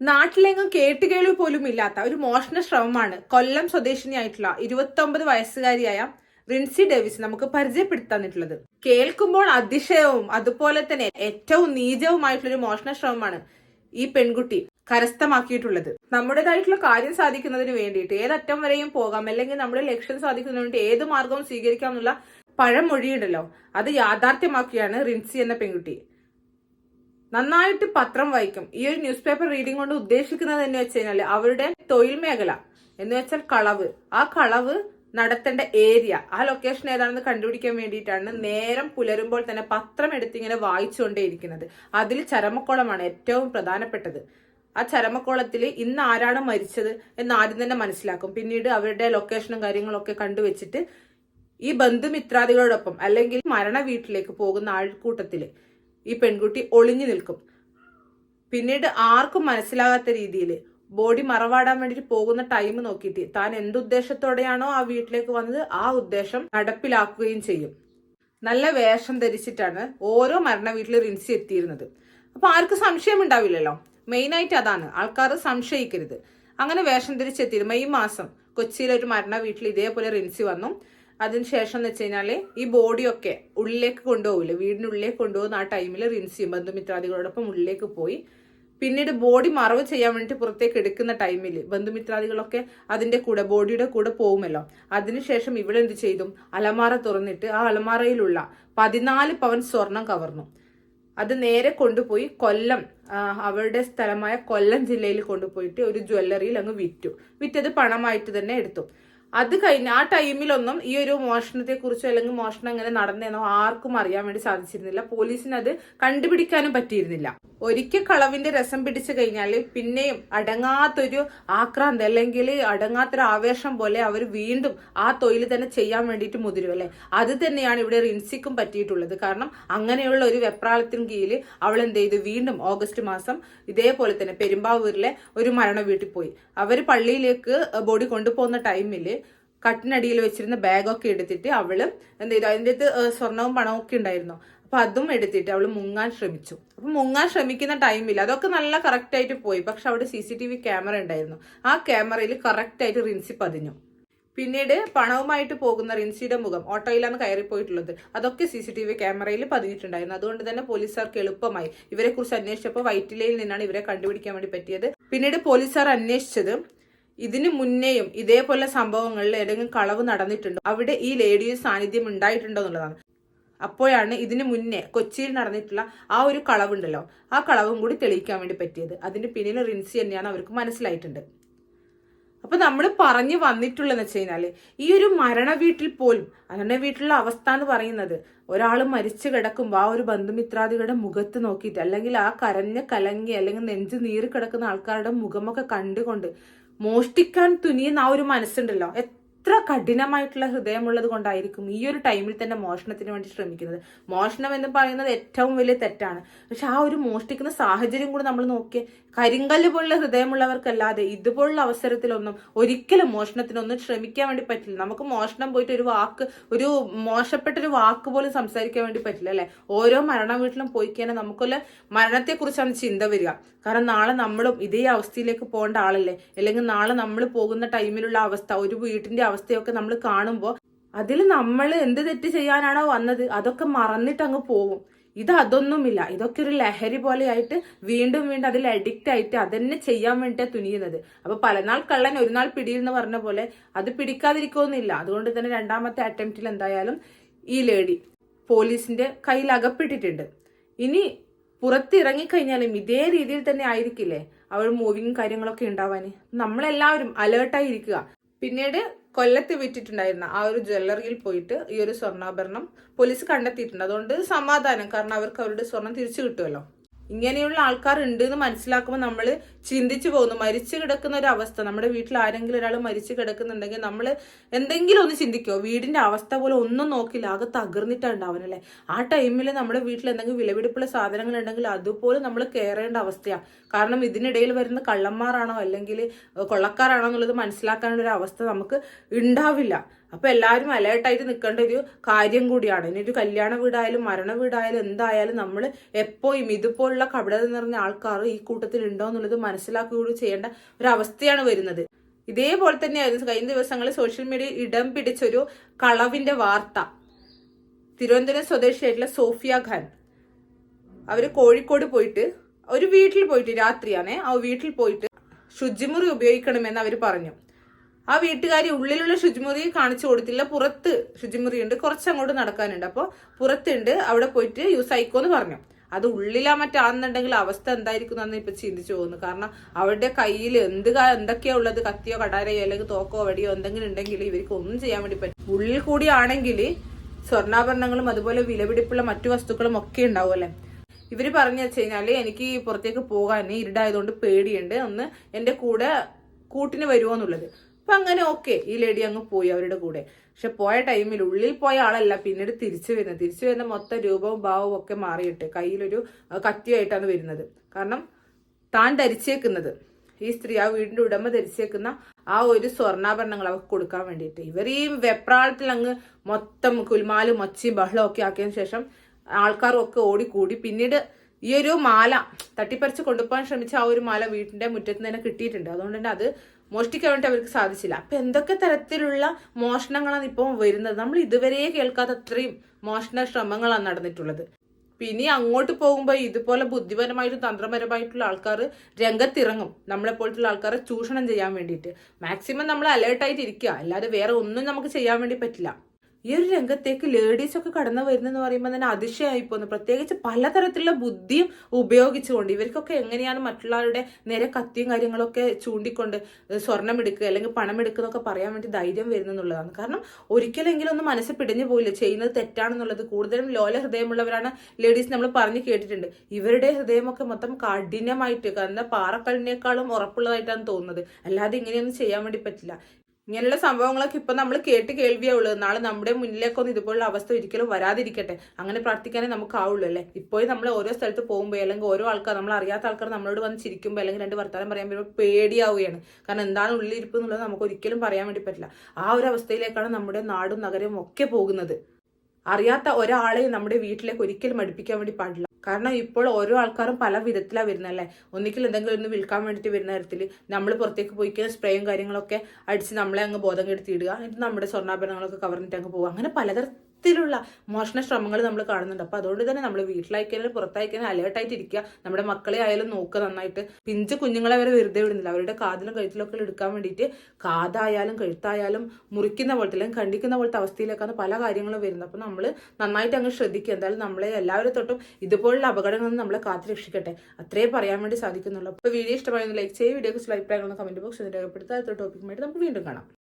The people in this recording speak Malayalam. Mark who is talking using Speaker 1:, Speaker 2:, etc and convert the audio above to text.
Speaker 1: നാട്ടിലെങ്ങും കേട്ടുകേൾവി പോലും ഇല്ലാത്ത ഒരു മോഷണ ശ്രമമാണ് കൊല്ലം സ്വദേശിനിയായിട്ടുള്ള ഇരുപത്തി ഒമ്പത് വയസ്സുകാരിയായ റിൻസി ഡേവിസ് നമുക്ക് പരിചയപ്പെടുത്താന്നിട്ടുള്ളത് കേൾക്കുമ്പോൾ അതിശയവും അതുപോലെ തന്നെ ഏറ്റവും നീചവുമായിട്ടുള്ള ഒരു മോഷണ ശ്രമമാണ് ഈ പെൺകുട്ടി കരസ്ഥമാക്കിയിട്ടുള്ളത്. നമ്മുടേതായിട്ടുള്ള കാര്യം സാധിക്കുന്നതിന് വേണ്ടിയിട്ട് ഏതറ്റം വരെയും പോകാം അല്ലെങ്കിൽ നമ്മുടെ ലക്ഷ്യം സാധിക്കുന്നതിന് വേണ്ടി ഏത് മാർഗവും സ്വീകരിക്കാം എന്നുള്ള പഴമൊഴിയുണ്ടല്ലോ. അത് യാഥാർത്ഥ്യമാക്കിയാണ് റിൻസി എന്ന പെൺകുട്ടി. നന്നായിട്ട് പത്രം വായിക്കും. ഈ ഒരു ന്യൂസ് പേപ്പർ റീഡിംഗ് കൊണ്ട് ഉദ്ദേശിക്കുന്നത് എന്ന് വെച്ച് കഴിഞ്ഞാൽ അവരുടെ തൊഴിൽ മേഖല എന്ന് വെച്ചാൽ കളവ്. ആ കളവ് നടത്തേണ്ട ഏരിയ ആ ലൊക്കേഷൻ ഏതാണെന്ന് കണ്ടുപിടിക്കാൻ വേണ്ടിയിട്ടാണ് നേരം പുലരുമ്പോൾ തന്നെ പത്രം എടുത്തിങ്ങനെ വായിച്ചുകൊണ്ടേയിരിക്കുന്നത്. അതിൽ ചരമക്കോളമാണ് ഏറ്റവും പ്രധാനപ്പെട്ടത്. ആ ചരമക്കോളത്തിൽ ഇന്ന് ആരാണ് മരിച്ചത് എന്ന് ആദ്യം തന്നെ മനസ്സിലാക്കും. പിന്നീട് അവരുടെ ലൊക്കേഷനും കാര്യങ്ങളൊക്കെ കണ്ടുവച്ചിട്ട് ഈ ബന്ധുമിത്രാദികളോടൊപ്പം അല്ലെങ്കിൽ മരണ വീട്ടിലേക്ക് പോകുന്ന ആൾക്കൂട്ടത്തിൽ ഈ പെൺകുട്ടി ഒളിഞ്ഞു നിൽക്കും. പിന്നീട് ആർക്കും മനസ്സിലാകാത്ത രീതിയിൽ ബോഡി മറവാടാൻ വേണ്ടിയിട്ട് പോകുന്ന ടൈം നോക്കിയിട്ട് താൻ എന്തുദ്ദേശത്തോടെയാണോ ആ വീട്ടിലേക്ക് വന്നത് ആ ഉദ്ദേശം നടപ്പിലാക്കുകയും ചെയ്യും. നല്ല വേഷം ധരിച്ചിട്ടാണ് ഓരോ മരണ വീട്ടിൽ റിൻസി എത്തിയിരുന്നത്. അപ്പൊ ആർക്കും സംശയം ഉണ്ടാവില്ലല്ലോ. മെയിൻ മെയിനായിട്ട് അതാണ്. ആൾക്കാർ സംശയിക്കരുത്. അങ്ങനെ വേഷം ധരിച്ചെത്തി മെയ് മാസം കൊച്ചിയിലെ ഒരു മരണ വീട്ടിൽ ഇതേപോലെ റിൻസി വന്നു. അതിനുശേഷം എന്ന് വെച്ച് കഴിഞ്ഞാൽ ഈ ബോഡിയൊക്കെ ഉള്ളിലേക്ക് കൊണ്ടുപോകില്ല വീടിനുള്ളിലേക്ക് കൊണ്ടുപോകുന്ന ആ ടൈമിൽ റിൻസ് ചെയ്യും ബന്ധുമിത്രാദികളോടൊപ്പം ഉള്ളിലേക്ക് പോയി. പിന്നീട് ബോഡി മറവ് ചെയ്യാൻ വേണ്ടി പുറത്തേക്ക് എടുക്കുന്ന ടൈമിൽ ബന്ധുമിത്രാദികളൊക്കെ അതിന്റെ കൂടെ ബോഡിയുടെ കൂടെ പോകുമല്ലോ. അതിനുശേഷം ഇവിടെ എന്ത് ചെയ്തു? അലമാറ തുറന്നിട്ട് ആ അലമാറയിലുള്ള പതിനാല് പവൻ സ്വർണം കവർന്നു. അത് നേരെ കൊണ്ടുപോയി കൊല്ലം അവരുടെ സ്ഥലമായ കൊല്ലം ജില്ലയിൽ കൊണ്ടുപോയിട്ട് ഒരു ജ്വല്ലറിയിൽ അങ്ങ് വിറ്റു. വിറ്റത് പണമായിട്ട് തന്നെ എടുത്തു. അത് കഴിഞ്ഞ് ആ ടൈമിലൊന്നും ഈ ഒരു മോഷണത്തെ കുറിച്ചോ അല്ലെങ്കിൽ മോഷണം എങ്ങനെ നടന്നേന്നോ ആർക്കും അറിയാൻ വേണ്ടി സാധിച്ചിരുന്നില്ല. പോലീസിന് അത് കണ്ടുപിടിക്കാനും പറ്റിയിരുന്നില്ല. ഒരിക്കൽ കളവിന്റെ രസം പിടിച്ചു കഴിഞ്ഞാൽ പിന്നെയും അടങ്ങാത്തൊരു ആക്രാന്ത് അല്ലെങ്കിൽ അടങ്ങാത്തൊരു ആവേശം പോലെ അവർ വീണ്ടും ആ തൊഴിൽ തന്നെ ചെയ്യാൻ വേണ്ടിയിട്ട് മുതിരും അല്ലെ? അത് തന്നെയാണ് ഇവിടെ റിൻസിക്കും പറ്റിയിട്ടുള്ളത്. കാരണം അങ്ങനെയുള്ള ഒരു വെപ്രാളത്തിന് കീഴിൽ അവൾ എന്ത് ചെയ്തു? വീണ്ടും ഓഗസ്റ്റ് മാസം ഇതേപോലെ തന്നെ പെരുമ്പാവൂരിലെ ഒരു മരണ വീട്ടിൽ പോയി. അവർ പള്ളിയിലേക്ക് ബോഡി കൊണ്ടുപോകുന്ന ടൈമിൽ കട്ടിനടിയിൽ വെച്ചിരുന്ന ബാഗൊക്കെ എടുത്തിട്ട് അവൾ എന്ത് ചെയ്തു? അതിന്റെ അകത്ത് സ്വർണവും പണവും ഒക്കെ ഉണ്ടായിരുന്നു. അപ്പൊ അതും എടുത്തിട്ട് അവൾ മുങ്ങാൻ ശ്രമിച്ചു. അപ്പൊ മുങ്ങാൻ ശ്രമിക്കുന്ന ടൈമിൽ അതൊക്കെ നല്ല കറക്റ്റ് ആയിട്ട് പോയി. പക്ഷെ അവിടെ C C T V camera ഉണ്ടായിരുന്നു. ആ ക്യാമറയിൽ കറക്റ്റ് ആയിട്ട് റിൻസി പതിഞ്ഞു. പിന്നീട് പണവുമായിട്ട് പോകുന്ന റിൻസിയുടെ മുഖം ഓട്ടോയിലാണ് കയറിപ്പോയിട്ടുള്ളത്. അതൊക്കെ സി സി ടി വി ക്യാമറയിൽ പതിഞ്ഞിട്ടുണ്ടായിരുന്നു. അതുകൊണ്ട് തന്നെ പോലീസുകാർക്ക് എളുപ്പമായി. ഇവരെ കുറിച്ച് അന്വേഷിച്ചപ്പോൾ വൈറ്റിലയിൽ നിന്നാണ് ഇവരെ കണ്ടുപിടിക്കാൻ വേണ്ടി പറ്റിയത്. പിന്നീട് പോലീസുകാർ അന്വേഷിച്ചത് ഇതിന് മുന്നേയും ഇതേപോലെ സംഭവങ്ങളിൽ ഏതെങ്കിലും കളവ് നടന്നിട്ടുണ്ടോ? അവിടെ ഈ ലേഡിയുടെ സാന്നിധ്യം ഉണ്ടായിട്ടുണ്ടോ എന്നുള്ളതാണ്. അപ്പോഴാണ് ഇതിന് മുന്നേ കൊച്ചിയിൽ നടന്നിട്ടുള്ള ആ ഒരു കളവുണ്ടല്ലോ. ആ കളവും കൂടി തെളിയിക്കാൻ വേണ്ടി പറ്റിയത്. അതിന് പിന്നിൽ റിൻസി തന്നെയാണ് അവർക്ക് മനസ്സിലായിട്ടുണ്ട്. അപ്പൊ നമ്മൾ പറഞ്ഞു വന്നിട്ടുള്ളതെന്ന് വെച്ച് കഴിഞ്ഞാൽ ഈ ഒരു മരണ വീട്ടിൽ പോലും മരണ വീട്ടിലുള്ള അവസ്ഥ എന്ന് പറയുന്നത് ഒരാൾ മരിച്ചു കിടക്കുമ്പോൾ ആ ഒരു ബന്ധുമിത്രാദികളുടെ മുഖത്ത് നോക്കിയിട്ട് അല്ലെങ്കിൽ ആ കരഞ്ഞ കലങ്ങി അല്ലെങ്കിൽ നെഞ്ചു നീറി കിടക്കുന്ന ആൾക്കാരുടെ മുഖമൊക്കെ കണ്ടുകൊണ്ട് മോഷ്ടിക്കാൻ തുനിയുന്ന ആ ഒരു മനസ്സുണ്ടല്ലോ. എത്ര കഠിനമായിട്ടുള്ള ഹൃദയമുള്ളത് കൊണ്ടായിരിക്കും ഈ ഒരു ടൈമിൽ തന്നെ മോഷണത്തിന് വേണ്ടി ശ്രമിക്കുന്നത്. മോഷണം എന്ന് പറയുന്നത് ഏറ്റവും വലിയ തെറ്റാണ്. പക്ഷെ ആ ഒരു മോഷ്ടിക്കുന്ന സാഹചര്യം കൂടെ നമ്മൾ നോക്കിയ കരിങ്കല്ല് പോലുള്ള ഹൃദയമുള്ളവർക്കല്ലാതെ ഇതുപോലുള്ള അവസരത്തിലൊന്നും ഒരിക്കലും മോഷണത്തിനൊന്നും ശ്രമിക്കാൻ വേണ്ടി പറ്റില്ല. നമുക്ക് മോഷണം പോയിട്ട് ഒരു വാക്ക് ഒരു മോശപ്പെട്ട ഒരു വാക്ക് പോലും സംസാരിക്കാൻ വേണ്ടി പറ്റില്ല അല്ലെ? ഓരോ മരണ വീട്ടിലും പോയി കഴിഞ്ഞാൽ നമുക്കൊല്ല മരണത്തെക്കുറിച്ചാണ് ചിന്ത വരിക. കാരണം നാളെ നമ്മളും ഇതേ അവസ്ഥയിലേക്ക് പോകേണ്ട ആളല്ലേ? അല്ലെങ്കിൽ നാളെ നമ്മൾ പോകുന്ന ടൈമിലുള്ള അവസ്ഥ ഒരു വീട്ടിന്റെ അവസ്ഥയൊക്കെ നമ്മൾ കാണുമ്പോൾ അതിൽ നമ്മൾ എന്ത് തെറ്റ് ചെയ്യാനാണോ വന്നത് അതൊക്കെ മറന്നിട്ട് അങ്ങ് പോവും. ഇത് അതൊന്നുമില്ല. ഇതൊക്കെ ഒരു ലഹരി പോലെയായിട്ട് വീണ്ടും വീണ്ടും അതിൽ അഡിക്റ്റ് ആയിട്ട് അതന്നെ ചെയ്യാൻ വേണ്ടിയിട്ടാണ് തുനിയുന്നത്. അപ്പൊ പലനാൾ കള്ളൻ ഒരു നാൾ പിടിയിൽ പറഞ്ഞ പോലെ അത് പിടിക്കാതിരിക്കുമെന്നില്ല അതുകൊണ്ട് തന്നെ രണ്ടാമത്തെ അറ്റംപ്റ്റിൽ എന്തായാലും ഈ ലേഡി പോലീസിന്റെ കയ്യിൽ അകപ്പെട്ടിട്ടുണ്ട്. ഇനി പുറത്തിറങ്ങിക്കഴിഞ്ഞാലും ഇതേ രീതിയിൽ തന്നെ ആയിരിക്കില്ലേ? അവർ മൂവിങ് കാര്യങ്ങളൊക്കെ ഉണ്ടാവാൻ നമ്മളെല്ലാവരും അലേർട്ടായിരിക്കുക പിന്നീട് കൊല്ലത്ത് വിറ്റിട്ടുണ്ടായിരുന്ന ആ ഒരു ജ്വല്ലറിയിൽ പോയിട്ട് ഈ ഒരു സ്വർണാഭരണം പോലീസ് കണ്ടെത്തിയിട്ടുണ്ട്. അതുകൊണ്ട് സമാധാനം. കാരണം അവർക്ക് അവരുടെ സ്വർണം തിരിച്ചു കിട്ടുമല്ലോ. ഇങ്ങനെയുള്ള ആൾക്കാർ ഉണ്ട് എന്ന് മനസ്സിലാക്കുമ്പോൾ നമ്മൾ ചിന്തിച്ചു പോകുന്നു. മരിച്ചു കിടക്കുന്ന ഒരു അവസ്ഥ. നമ്മുടെ വീട്ടിൽ ആരെങ്കിലും ഒരാൾ മരിച്ചു കിടക്കുന്നുണ്ടെങ്കിൽ നമ്മൾ എന്തെങ്കിലും ഒന്ന് ചിന്തിക്കോ. വീടിന്റെ അവസ്ഥ പോലെ ഒന്നും നോക്കില്ല. ആകെ തകർന്നിട്ടാണ് ഉണ്ടാവുന്നല്ലേ ആ ടൈമിൽ നമ്മുടെ വീട്ടിൽ എന്തെങ്കിലും വിലപിടിപ്പുള്ള സാധനങ്ങൾ ഉണ്ടെങ്കിൽ അതുപോലെ നമ്മൾ കയറേണ്ട അവസ്ഥയാണ് കാരണം ഇതിനിടയിൽ വരുന്ന കള്ളന്മാരാണോ അല്ലെങ്കിൽ കൊള്ളക്കാരാണോ എന്നുള്ളത് മനസ്സിലാക്കാനുള്ള ഒരു അവസ്ഥ നമുക്ക് ഉണ്ടാവില്ല. അപ്പൊ എല്ലാവരും അലേർട്ടായിട്ട് നിൽക്കേണ്ട ഒരു കാര്യം കൂടിയാണ്. ഇനി ഒരു കല്യാണ വീടായാലും മരണ വീടായാലും എന്തായാലും നമ്മൾ എപ്പോഴും ഇതുപോലുള്ള കപടത നിറഞ്ഞ ആൾക്കാർ ഈ കൂട്ടത്തിൽ ഉണ്ടോ എന്നുള്ളത് മനസ്സിലാക്കുകയും ചെയ്യേണ്ട ഒരു അവസ്ഥയാണ് വരുന്നത്. ഇതേപോലെ തന്നെയായിരുന്നു കഴിഞ്ഞ ദിവസങ്ങളിൽ സോഷ്യൽ മീഡിയ ഇടം പിടിച്ചൊരു കളവിന്റെ വാർത്ത. തിരുവനന്തപുരം സ്വദേശിയായിട്ടുള്ള സോഫിയ ഖാൻ. അവർ കോഴിക്കോട് പോയിട്ട് ഒരു വീട്ടിൽ പോയിട്ട് രാത്രിയാണേ ആ വീട്ടിൽ പോയിട്ട് ശുചിമുറി ഉപയോഗിക്കണമെന്ന് അവർ പറഞ്ഞു. ആ വീട്ടുകാരി ഉള്ളിലുള്ള ശുചിമുറി കാണിച്ചു കൊടുത്തില്ല പുറത്ത് ശുചിമുറി ഉണ്ട് കുറച്ച് അങ്ങോട്ട് നടക്കാനുണ്ട്. അപ്പോൾ പുറത്തുണ്ട് അവിടെ പോയിട്ട് യൂസ് ആയിക്കോ എന്ന് പറഞ്ഞു. അത് ഉള്ളിലാ മറ്റാണെന്നുണ്ടെങ്കിൽ അവസ്ഥ എന്തായിരിക്കും എന്ന് ഇപ്പൊ ചിന്തിച്ചു പോകുന്നു. കാരണം അവരുടെ കയ്യിൽ എന്ത് എന്തൊക്കെയാ ഉള്ളത്? കത്തിയോ കടാരയോ അല്ലെങ്കിൽ തോക്കോ വടിയോ എന്തെങ്കിലും ഉണ്ടെങ്കിൽ ഇവർക്ക് ഒന്നും ചെയ്യാൻ വേണ്ടി പറ്റും ഉള്ളിൽ കൂടിയാണെങ്കിൽ സ്വർണാഭരണങ്ങളും അതുപോലെ വിലപിടിപ്പുള്ള മറ്റു വസ്തുക്കളും ഒക്കെ ഉണ്ടാവും അല്ലെ ഇവർ പറഞ്ഞു വെച്ച് എനിക്ക് പുറത്തേക്ക് പോകാൻ ഇരുടായതുകൊണ്ട് പേടിയുണ്ട്. ഒന്ന് എന്റെ കൂടെ കൂട്ടിന് വരുമോ എന്നുള്ളത്. അപ്പൊ അങ്ങനെ ഓക്കെ ഈ ലേഡി അങ്ങ് പോയി അവരുടെ കൂടെ. പക്ഷെ പോയ ടൈമിൽ ഉള്ളിൽ പോയ ആളല്ല പിന്നീട് തിരിച്ചു വരുന്നത്. തിരിച്ചു വരുന്ന മൊത്തം രൂപവും ഭാവവും ഒക്കെ മാറിയിട്ട് കയ്യിലൊരു കത്തിയായിട്ടാണ് വരുന്നത്. കാരണം താൻ ധരിച്ചേക്കുന്നത് ഈ സ്ത്രീ ആ വീടിന്റെ ഉടമ ധരിച്ചേക്കുന്ന ആ ഒരു സ്വർണാഭരണങ്ങൾ അവർക്ക് കൊടുക്കാൻ വേണ്ടിയിട്ട്. ഇവർ ഈ വെപ്രാളത്തിൽ അങ്ങ് മൊത്തം കുൽമാലും മച്ചിയും ബഹളമൊക്കെ ആക്കിയതിനു ശേഷം ആൾക്കാരും ഒക്കെ ഓടിക്കൂടി. പിന്നീട് ഈ ഒരു മാല തട്ടിപ്പറിച്ച് കൊണ്ടുപോകാൻ ശ്രമിച്ച ആ ഒരു മാല വീട്ടിന്റെ മുറ്റത്ത് തന്നെ കിട്ടിയിട്ടുണ്ട്. അതുകൊണ്ട് തന്നെ അത് മോഷ്ടിക്കാൻ വേണ്ടി അവർക്ക് സാധിച്ചില്ല. അപ്പൊ എന്തൊക്കെ തരത്തിലുള്ള മോഷണങ്ങളാണ് ഇപ്പോൾ വരുന്നത്? നമ്മൾ ഇതുവരെ കേൾക്കാത്ത അത്രയും മോഷണ ശ്രമങ്ങളാണ് നടന്നിട്ടുള്ളത്. പിന്നെ അങ്ങോട്ട് പോകുമ്പോൾ ഇതുപോലെ ബുദ്ധിപരമായിട്ടും തന്ത്രപരമായിട്ടുള്ള ആൾക്കാർ രംഗത്തിറങ്ങും. നമ്മളെ പോലത്തുള്ള ആൾക്കാരെ ചൂഷണം ചെയ്യാൻ വേണ്ടിയിട്ട്. മാക്സിമം നമ്മൾ അലേർട്ടായിട്ട് ഇരിക്കുക അല്ലാതെ വേറെ ഒന്നും നമുക്ക് ചെയ്യാൻ വേണ്ടി പറ്റില്ല. ഈ ഒരു രംഗത്തേക്ക് ലേഡീസ് ഒക്കെ കടന്നു വരുന്നെന്ന് പറയുമ്പോൾ തന്നെ അതിശയമായി പോകുന്നു പ്രത്യേകിച്ച് പലതരത്തിലുള്ള ബുദ്ധിയും ഉപയോഗിച്ചുകൊണ്ട് ഇവർക്കൊക്കെ എങ്ങനെയാണ് മറ്റുള്ളവരുടെ നേരെ കത്തിയും കാര്യങ്ങളൊക്കെ ചൂണ്ടിക്കൊണ്ട് സ്വർണം എടുക്കുക അല്ലെങ്കിൽ പണം എടുക്കുക എന്നൊക്കെ പറയാൻ വേണ്ടി ധൈര്യം വരുന്നെന്നുള്ളതാണ്. കാരണം ഒരിക്കലെങ്കിലും ഒന്ന് മനസ്സ് പിടിഞ്ഞു പോയില്ല ചെയ്യുന്നത് തെറ്റാണെന്നുള്ളത് കൂടുതലും ലോല ഹൃദയമുള്ളവരാണ് ലേഡീസ് നമ്മൾ പറഞ്ഞു കേട്ടിട്ടുണ്ട്. ഇവരുടെ ഹൃദയമൊക്കെ മൊത്തം കഠിനമായിട്ട് കാരണം പാറക്കല്ലിനേക്കാളും ഉറപ്പുള്ളതായിട്ടാണ് തോന്നുന്നത്. അല്ലാതെ ഇങ്ങനെയൊന്നും ചെയ്യാൻ വേണ്ടി പറ്റില്ല. ഇങ്ങനെയുള്ള സംഭവങ്ങളൊക്കെ ഇപ്പൊ നമ്മൾ കേട്ട് കേൾവിയേ ഉള്ളൂ. നാളെ നമ്മുടെ മുന്നിലേക്കൊന്നും ഇതുപോലുള്ള അവസ്ഥ ഒരിക്കലും വരാതിരിക്കട്ടെ. അങ്ങനെ പ്രാർത്ഥിക്കാനേ നമുക്ക് ആവുള്ളൂ അല്ലേ? ഇപ്പോഴും നമ്മൾ ഓരോ സ്ഥലത്ത് പോകുമ്പോൾ അല്ലെങ്കിൽ ഓരോ ആൾക്കാർ നമ്മൾ അറിയാത്ത ആൾക്കാർ നമ്മളോട് വന്ന് ചിരിക്കുമ്പോൾ അല്ലെങ്കിൽ രണ്ട് വർത്തമാനം പറയാൻ വരുമ്പോൾ പേടിയാവുകയാണ്. കാരണം എന്താണ് ഉള്ളിലിരിപ്പ് എന്നുള്ളത് നമുക്ക് ഒരിക്കലും പറയാൻ വേണ്ടി പറ്റില്ല. ആ ഒരു അവസ്ഥയിലേക്കാണ് നമ്മുടെ നാടും നഗരവും ഒക്കെ പോകുന്നത്. അറിയാത്ത ഒരാളെയും നമ്മുടെ വീട്ടിലേക്ക് ഒരിക്കലും അടുപ്പിക്കാൻ വേണ്ടി പാടില്ല. കാരണം ഇപ്പോൾ ഓരോ ആൾക്കാരും പല വിധത്തിലാണ് വരുന്നല്ലേ ഒന്നിക്കിൽ എന്തെങ്കിലും ഒന്ന് വിൽക്കാൻ വേണ്ടിയിട്ട് വരുന്ന തരത്തിൽ നമ്മൾ പുറത്തേക്ക് പോയി കഴിഞ്ഞാൽ സ്പ്രേയും കാര്യങ്ങളൊക്കെ അടിച്ച് നമ്മളെ അങ്ങ് ബോധം കെടുത്തി ഇടുക. എന്നിട്ട് നമ്മുടെ സ്വർണാഭരണങ്ങളൊക്കെ കവർന്നിട്ട് അങ്ങ് പോകുക അങ്ങനെ പലതരത്തിലുള്ള മോഷണ ശ്രമങ്ങൾ നമ്മൾ കാണുന്നുണ്ട്. അപ്പൊ അതുകൊണ്ട് തന്നെ നമ്മൾ വീട്ടിലയക്കാനും പുറത്തയക്കാനും അലേർട്ടായിട്ട് ഇരിക്കുക നമ്മുടെ മക്കളെ ആയാലും നോക്കുക നന്നായിട്ട്. പിഞ്ച് കുഞ്ഞുങ്ങളെ വരെ വെറുതെ വിടുന്നില്ല. അവരുടെ കാതിലും കഴുത്തിലൊക്കെ എടുക്കാൻ വേണ്ടിയിട്ട് കാതായാലും കഴുത്തായാലും മുറിക്കുന്ന പോലത്തെ അല്ലെങ്കിൽ കണ്ടിക്കുന്ന പോലത്തെ അവസ്ഥയിലേക്കാണ് പല കാര്യങ്ങളും വരുന്നത്. അപ്പൊ നമ്മൾ നന്നായിട്ട് അങ്ങ് ശ്രദ്ധിക്കുക. എന്തായാലും നമ്മളെ എല്ലാവരും തൊട്ടും ഇതുപോലുള്ള അപകടങ്ങളിൽ നിന്ന് നമ്മളെ കാത്തു രക്ഷിക്കട്ടെ. അത്രേ പറയാൻ വേണ്ടി സാധിക്കുന്നുള്ളൂ. അപ്പോൾ വീഡിയോ ഇഷ്ടമായിരുന്നു ലൈക്ക് ചെയ്യുക. വീഡിയോ കുറിച്ചുള്ള അഭിപ്രായങ്ങളൊന്ന് കമന്റ് ബോക്സിൽ രേഖപ്പെടുത്തുക. അടുത്ത ടോപ്പിക്കുമായിട്ട് നമുക്ക് വീണ്ടും കാണാം.